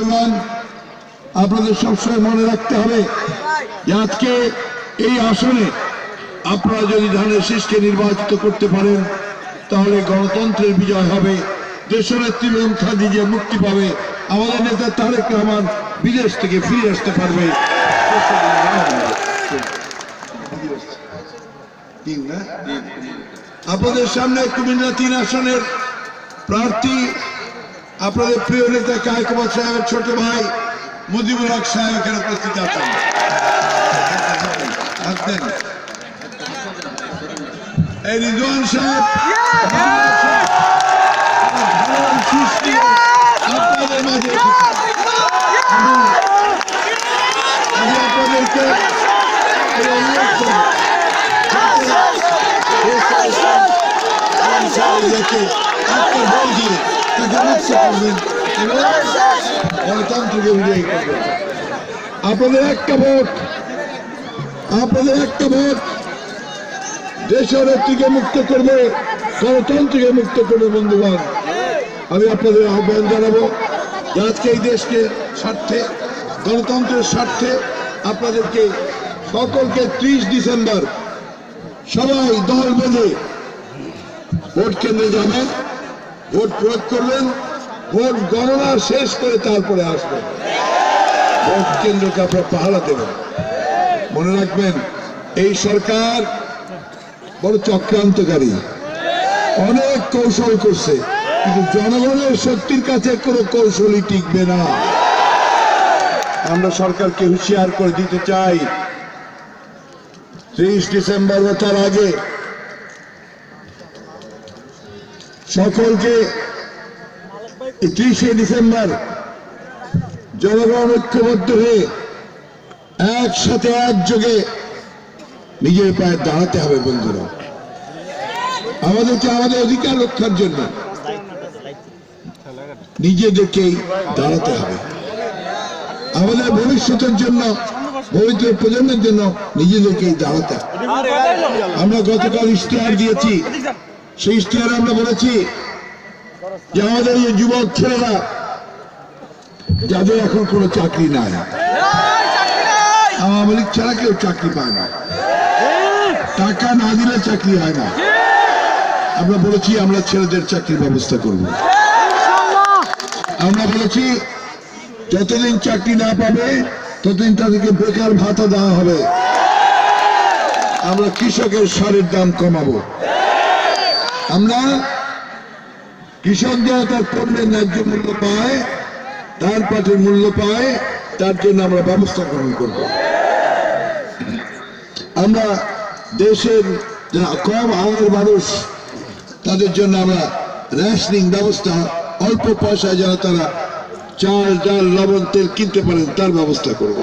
বন্ধুগণ আপনাদের সবসময় মনে রাখতে হবে যে আজকে এই আসনে আপনারা যদি ধানের শীষকে নির্বাচিত করতে পারেন, তাহলে গণতন্ত্রের বিজয় হবে। দেশনেত্রী বেগম খাদিজা মুক্তি পাবে, আমাদের নেতা তারেক রহমান বিদেশ থেকে ফিরে আসতে পারবে। আপনাদের সামনে কুমিল্লা তিন আসনের প্রার্থী আপনাদের প্রিয় নেতা কায়কবাদ সাহেবের ছোট ভাই মুজিবুল হক সাহেব এখানে উপস্থিত আছেন আসবেন এই রিজওয়ান সাহেব আপনাদের মাঝে আমি- আপনাদেরকে একটা ভোট দিয়ে তাকে করবেন আপনাদের একটা ভোট। আপনাদের একটা ভোট। দেশের থেকে মুক্ত করবে, গণতন্ত্রকে মুক্ত করবে বন্ধুগণ। আমি আপনাদের আহ্বান জানাব যে আজকে এই দেশকে স্বার্থে, গণতন্ত্রের স্বার্থে আপনাদেরকে সকলকে ত্রিশ ডিসেম্বর সবাই দল বেঁধে ভোট কেন্দ্রে যাবেন। ভোট প্রয়োগ করবেন ভোট গণনা শেষ করে তারপরে আসবেন। ভোট কেন্দ্রকে আপনারা পাহারা দেবেন। মনে রাখবেন, এই সরকার বড় চক্রান্তকারী। অনেক কৌশল করছে, কিন্তু জনগণের শক্তির কাছে কোনো কৌশলই টিকবে না। আমরা সরকারকে হুঁশিয়ার করে দিতে চাই। ত্রিশ ডিসেম্বর বা আগে সকলকে ত্রিশে ডিসেম্বর জনগণ ঐক্যবদ্ধ হয়ে একসাথে একযোগে নিজের পায়ে দাঁড়াতে হবে, বন্ধুরা। আমাদেরকে আমাদের অধিকার রক্ষার জন্য নিজেদেরকেই দাঁড়াতে হবে। আমাদের ভবিষ্যতের জন্য, ভবিষ্যৎ প্রজন্মের জন্য নিজেদেরকেই দাঁড়াতে আমরা গতকাল ইশতেহার দিয়েছি সেই ইশতেহারে আমরা বলেছি যে আমাদের এই যুবক ছেলেরা, যাদের এখন কোনো চাকরি নাই। আওয়ামী লীগ ছাড়া কেউ চাকরি পায় না। টাকা না দিলে চাকরি হয় না। আমরা বলেছি, আমরা ছেলেদের চাকরির ব্যবস্থা করব। আমরা বলেছি, যতদিন চাকরি না পাবে, ততদিন তাদেরকে বেকার ভাতা দেওয়া হবে। আমরা কৃষকের সারের দাম কমাবো। আমরা কৃষক যারা তার পণ্যের ন্যায্য মূল্য পায়, তার পাটের মূল্য পায়, তার জন্য আমরা ব্যবস্থা গ্রহণ করব। আমরা দেশের যারা কম আয়ের মানুষ, তাদের জন্য আমরা রেশনিং ব্যবস্থা, অল্প পয়সায় যেন তারা চাল, ডাল, লবণ, তেল কিনতে পারেন, তার ব্যবস্থা করব।